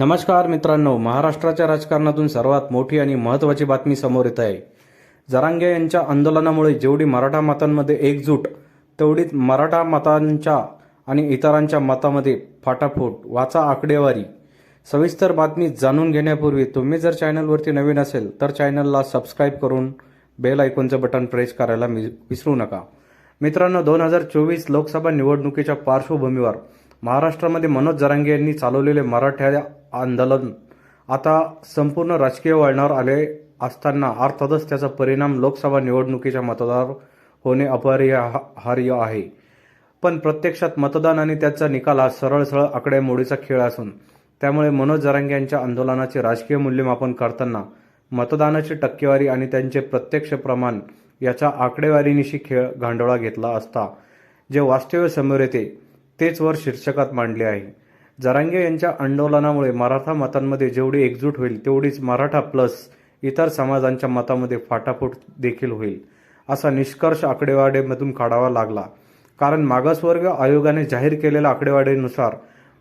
नमस्कार मित्रांनो महाराष्ट्राच्या राजकारणातून सर्वात मोठी आणि महत्त्वाची बातमी समोर येत आहे. जरांगे यांच्या आंदोलनामुळे जेवढी मराठा मतांमध्ये एकजूट तेवढीच मराठा मतांच्या आणि इतरांच्या मतामध्ये फाटाफूट वाचा आकडेवारी. सविस्तर बातमी जाणून घेण्यापूर्वी तुम्ही जर चॅनलवरती नवीन असेल तर चॅनलला सबस्क्राईब करून बेल आयकॉनचं बटन प्रेस करायला मि- विसरू नका. मित्रांनो दोन हजार चोवीस लोकसभा निवडणुकीच्या पार्श्वभूमीवर महाराष्ट्रामध्ये मनोज जरांगे यांनी चालवलेले मराठ्या आंदोलन. आता संपूर्ण राजकीय वळणावर आले असताना अर्थातच त्याचा परिणाम लोकसभा निवडणुकीच्या मतदार होणे अपरिहार्य आहे. पण प्रत्यक्षात मतदान आणि त्याचा निकाल हा सरळ सरळ आकडेमोडीचा खेळ असून त्यामुळे मनोज जरांगे यांच्या आंदोलनाचे राजकीय मूल्यमापन करताना मतदानाची टक्केवारी आणि त्यांचे प्रत्यक्ष प्रमाण याच्या आकडेवारीनिशी खेळ गांडोळा घेतला असता जे वास्तव्य समोर येते तेच वर शीर्षकात मांडले आहे. जरांगे यांच्या आंदोलनामुळे मराठा मतांमध्ये जेवढी एकजूट होईल तेवढीच मराठा प्लस इतर समाजांच्या मतामध्ये फाटाफूट देखील होईल असा निष्कर्ष आकडेवाडीमधून काढावा लागला. कारण मागासवर्ग आयोगाने जाहीर केलेल्या आकडेवाडीनुसार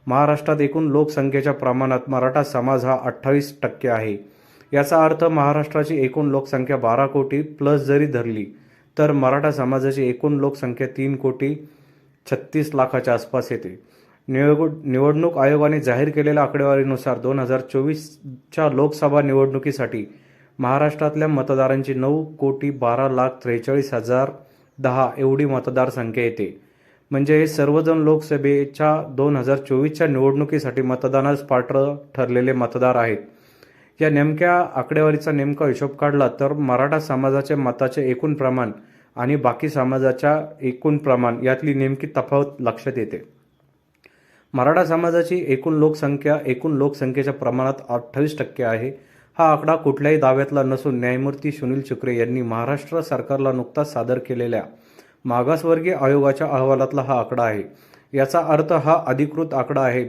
महाराष्ट्रात एकूण लोकसंख्येच्या प्रमाणात मराठा समाज हा अठ्ठावीस टक्के आहे. याचा अर्थ महाराष्ट्राची एकूण लोकसंख्या बारा कोटी प्लस जरी धरली तर मराठा समाजाची एकूण लोकसंख्या तीन कोटी छत्तीस लाखाच्या आसपास येते. निवड निवडणूक आयोगाने जाहीर केलेल्या आकडेवारीनुसार दोन हजार चोवीसच्या लोकसभा निवडणुकीसाठी महाराष्ट्रातल्या मतदारांची नऊ कोटी बारा लाख त्रेचाळीस हजार दहा एवढी मतदारसंख्या येते. म्हणजे हे सर्वजण लोकसभेच्या दोन हजार चोवीसच्या निवडणुकीसाठी मतदानास पात्र ठरलेले मतदार आहेत. या नेमक्या आकडेवारीचा नेमका हिशोब काढला तर मराठा समाजाच्या मताचे एकूण प्रमाण आणि बाकी समाजाच्या एकूण प्रमाण यातली नेमकी तफावत लक्षात येते. मराठा समाजाची एकूण लोकसंख्या एकूण लोकसंख्येच्या प्रमाणात अठ्ठावीस टक्के आहे. हा आकडा कुठल्याही दाव्यातला नसून न्यायमूर्ती सुनील शुक्रे यांनी महाराष्ट्र सरकारला नुकताच सादर केलेल्या मागासवर्गीय आयोगाच्या अहवालातला हा आकडा आहे. याचा अर्थ हा अधिकृत आकडा आहे.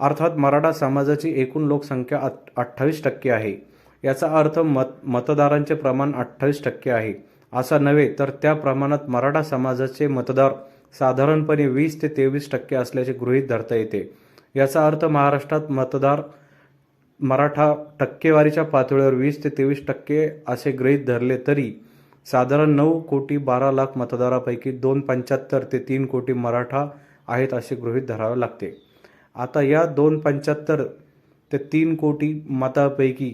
अर्थात मराठा समाजाची एकूण लोकसंख्या अठ्ठावीस टक्के आहे. याचा अर्थ मत मतदारांचे प्रमाण अठ्ठावीस टक्के आहे. असा नव्हे तर त्या प्रमाणात मराठा समाजाचे मतदार साधारणपणे वीस ते तेवीस टक्के असल्याचे गृहीत धरता येते. याचा अर्थ महाराष्ट्रात मतदार मराठा टक्केवारीच्या पातळीवर वीस ते तेवीस टक्के असे गृहीत धरले तरी साधारण नऊ कोटी बारा लाख मतदारापैकी दोन पंच्याहत्तर ते तीन कोटी मराठा आहेत असे गृहीत धरावे लागते. आता या दोन पंच्याहत्तर ते तीन कोटी मतापैकी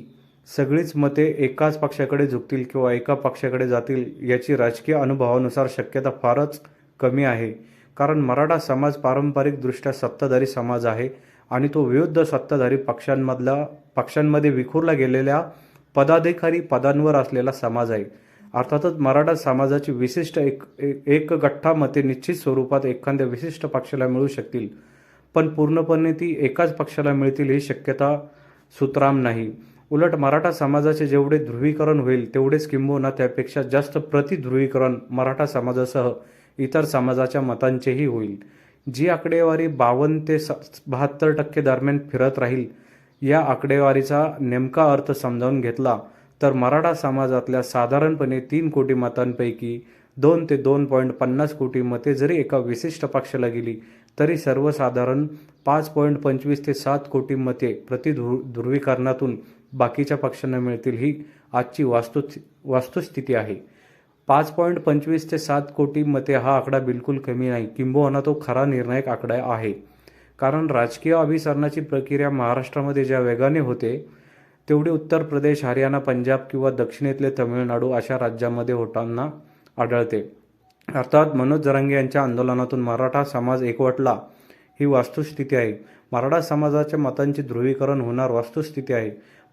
सगळीच मते एकाच पक्षाकडे झुकतील किंवा एका पक्षाकडे जातील याची राजकीय अनुभवानुसार शक्यता फारच कमी आहे. कारण मराठा समाज पारंपरिकदृष्ट्या सत्ताधारी समाज आहे आणि तो विरुद्ध सत्ताधारी पक्षांमधला पक्षांमध्ये विखुरला गेलेल्या पदाधिकारी पदांवर असलेला समाज आहे. अर्थातच मराठा समाजाची विशिष्ट एक एक- एक गठ्ठा मते निश्चित स्वरूपात एखाद्या विशिष्ट पक्षाला मिळू शकतील. पण पूर्णपणे ती एकाच पक्षाला मिळतील ही शक्यता सुतराम नाही. उलट मराठा समाजाचे जेवढे ध्रुवीकरण होईल तेवढेच किंबहुना त्यापेक्षा जास्त प्रतिध्रुवीकरण मराठा समाजासह इतर समाजाच्या मतांचेही होईल. जी आकडेवारी बावन्न ते स बहात्तर टक्के दरम्यान फिरत राहील या आकडेवारीचा नेमका अर्थ समजावून घेतला तर मराठा समाजातल्या साधारणपणे तीन कोटी मतांपैकी दोन ते दोन पॉईंट पन्नास कोटी मते जरी एका विशिष्ट पक्षाला गेली तरी सर्वसाधारण पाच पॉईंट पंचवीस ते सात कोटी मते प्रतिध्रु ध्रुवीकरणातून बाकीच्या पक्षांना मिळतील ही आजची वास्तु वास्तुस्थिती आहे. पाच पॉईंट पंचवीस ते सात कोटी मते हा आकडा बिलकुल कमी नाही. किंबहुना तो खरा निर्णायक आकडा आहे. कारण राजकीय अभिसरणाची प्रक्रिया महाराष्ट्रामध्ये ज्या वेगाने होते तेवढी उत्तर प्रदेश हरियाणा पंजाब किंवा दक्षिणेतले तमिळनाडू अशा राज्यांमध्ये होताना आढळते. अर्थात मनोज जरांगे यांच्या आंदोलनातून मराठा समाज एकवटला ही वास्तुस्थिती आहे. मराठा समाजाच्या मतांचे ध्रुवीकरण होणार वास्तुस्थिती आहे.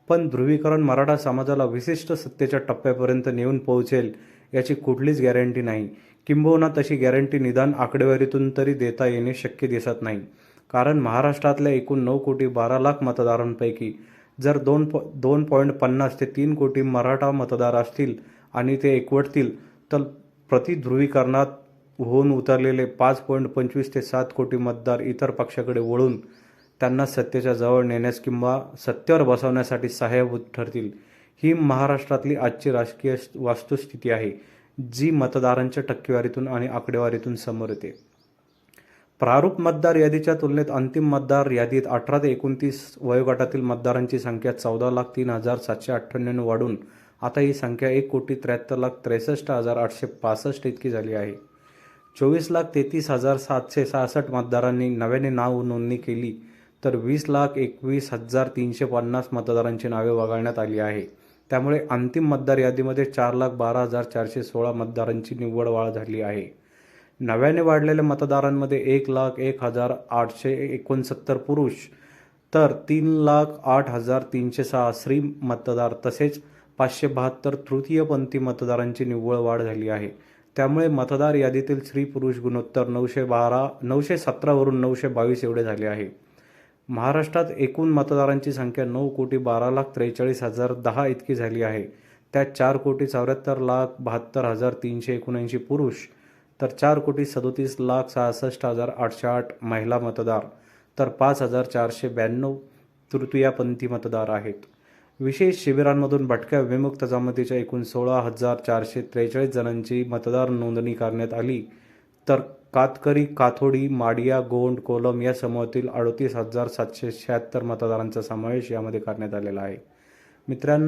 पण ध्रुवीकरण मराठा समाजाला विशिष्ट सत्तेच्या टप्प्यापर्यंत नेऊन पोहोचेल याची कुठलीच गॅरंटी नाही. किंबहुना तशी गॅरंटी निदान आकडेवारीतून तरी देता येणे शक्य दिसत नाही. कारण महाराष्ट्रातल्या एकूण नऊ कोटी बारा लाख मतदारांपैकी जर दोन प दोन पॉईंट पन्नास ते तीन कोटी मराठा मतदार असतील आणि ते एकवटतील तर प्रतिध्रुवीकरणात होऊन उतरलेले पाच पॉईंट पंचवीस ते सात कोटी मतदार इतर पक्षाकडे वळून त्यांना सत्तेच्या जवळ नेण्यास किंवा सत्तेवर बसवण्यासाठी सहाय्यभूत ठरतील. ही महाराष्ट्रातली आजची राजकीय वास्तुस्थिती आहे जी मतदारांच्या टक्केवारीतून आणि आकडेवारीतून समोर येते. प्रारूप मतदार यादीच्या तुलनेत अंतिम मतदार यादीत अठरा ते एकोणतीस वयोगटातील मतदारांची संख्या चौदा लाख तीन हजार सातशे अठ्ठ्याण्णव वाढून आता ही संख्या एक कोटी त्र्याहत्तर लाख त्रेसष्ट हजार आठशे पासष्ट इतकी झाली आहे. चोवीस लाख तेहतीस हजार सातशे सहासष्ट मतदारांनी नव्याने नाव नोंदणी केली तर वीस लाख एकवीस हजार तीनशे पन्नास मतदारांची नावे वगळण्यात आली आहे. त्यामुळे अंतिम मतदार यादीमध्ये चार लाख बारा हजार चारशे सोळा मतदारांची निव्वळ वाढ झाली आहे. नव्याने वाढलेल्या मतदारांमध्ये एक लाख एक हजार आठशे एकोणसत्तर पुरुष तर तीन लाख आठ हजार तीनशे सहा स्त्री मतदार तसेच पाचशे बहात्तर तृतीयपंथी मतदारांची निव्वळ वाढ झाली आहे. त्यामुळे मतदार यादीतील स्त्री पुरुष गुणोत्तर नऊशे बारा नऊशे सतरावरून नऊशे बावीस एवढे झाले आहे. महाराष्ट्रात एकूण मतदारांची संख्या नऊ कोटी बारा लाख त्रेचाळीस हजार दहा इतकी झाली आहे. त्यात चार कोटी चौऱ्याहत्तर लाख बहात्तर हजार तीनशे एकोणऐंशी पुरुष तर चार कोटी सदोतीस लाख सहासष्ट हजार आठशे आठ महिला मतदार तर पाच हजार चारशे ब्याण्णव तृतीयापंथी मतदार आहेत. विशेष शिबिरांमधून भटक्या विमुक्त जमातीच्या एकूण सोळा हजार चारशे त्रेचाळीस जणांची मतदार नोंदणी करण्यात आली. तर कातकरी काथोडी माडिया गोंड कोलम या समूहातील अडतीस हजार सातशे शहात्तर मतदारांचा समावेश यामध्ये करण्यात आलेला आहे. मित्रांनो